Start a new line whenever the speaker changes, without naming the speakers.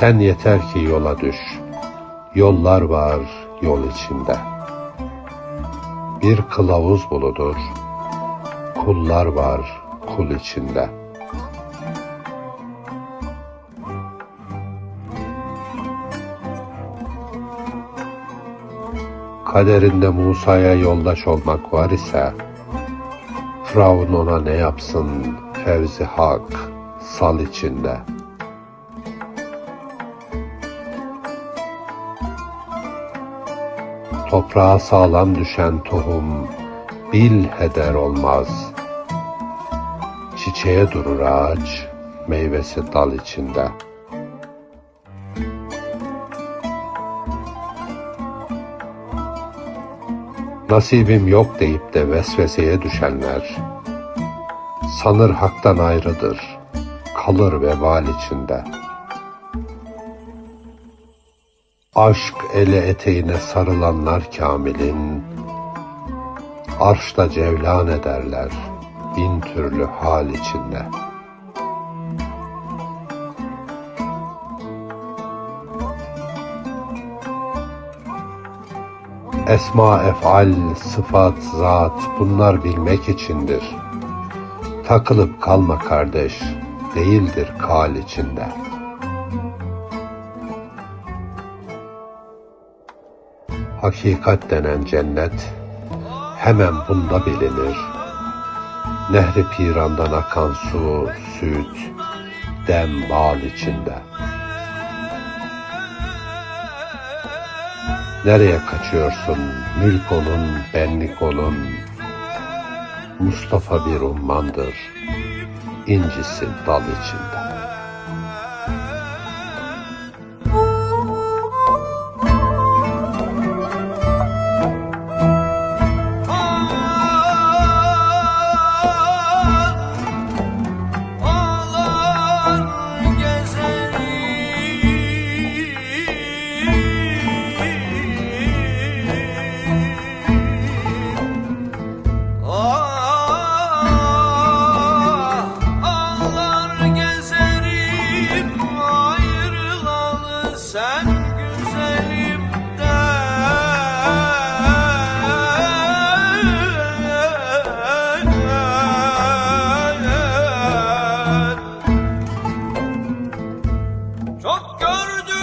Sen yeter ki yola düş. Yollar var yol içinde. Bir kılavuz buludur. Kullar var kul içinde. Kaderinde Musa'ya yoldaş olmak var ise, Firavun ona ne yapsın fevzi hak, sal içinde. Toprağa sağlam düşen tohum, bil heder olmaz. Çiçeğe durur ağaç, meyvesi dal içinde. Nasibim yok deyip de vesveseye düşenler, sanır haktan ayrıdır, kalır vebal içinde. Aşk ele eteğine sarılanlar kamilin, arşta cevlan ederler bin türlü hal içinde. Esma, efal, sıfat, zat bunlar bilmek içindir. Takılıp kalma kardeş, değildir kal içinde. Hakikat denen cennet hemen bunda bilinir. Nehri pirandan akan su, süt, dem bal içinde. Nereye kaçıyorsun? Mülk olun, benlik olun. Mustafa bir ummandır. İncisi dal içinde.
Sen güzelim güzelimden. Çok gördüm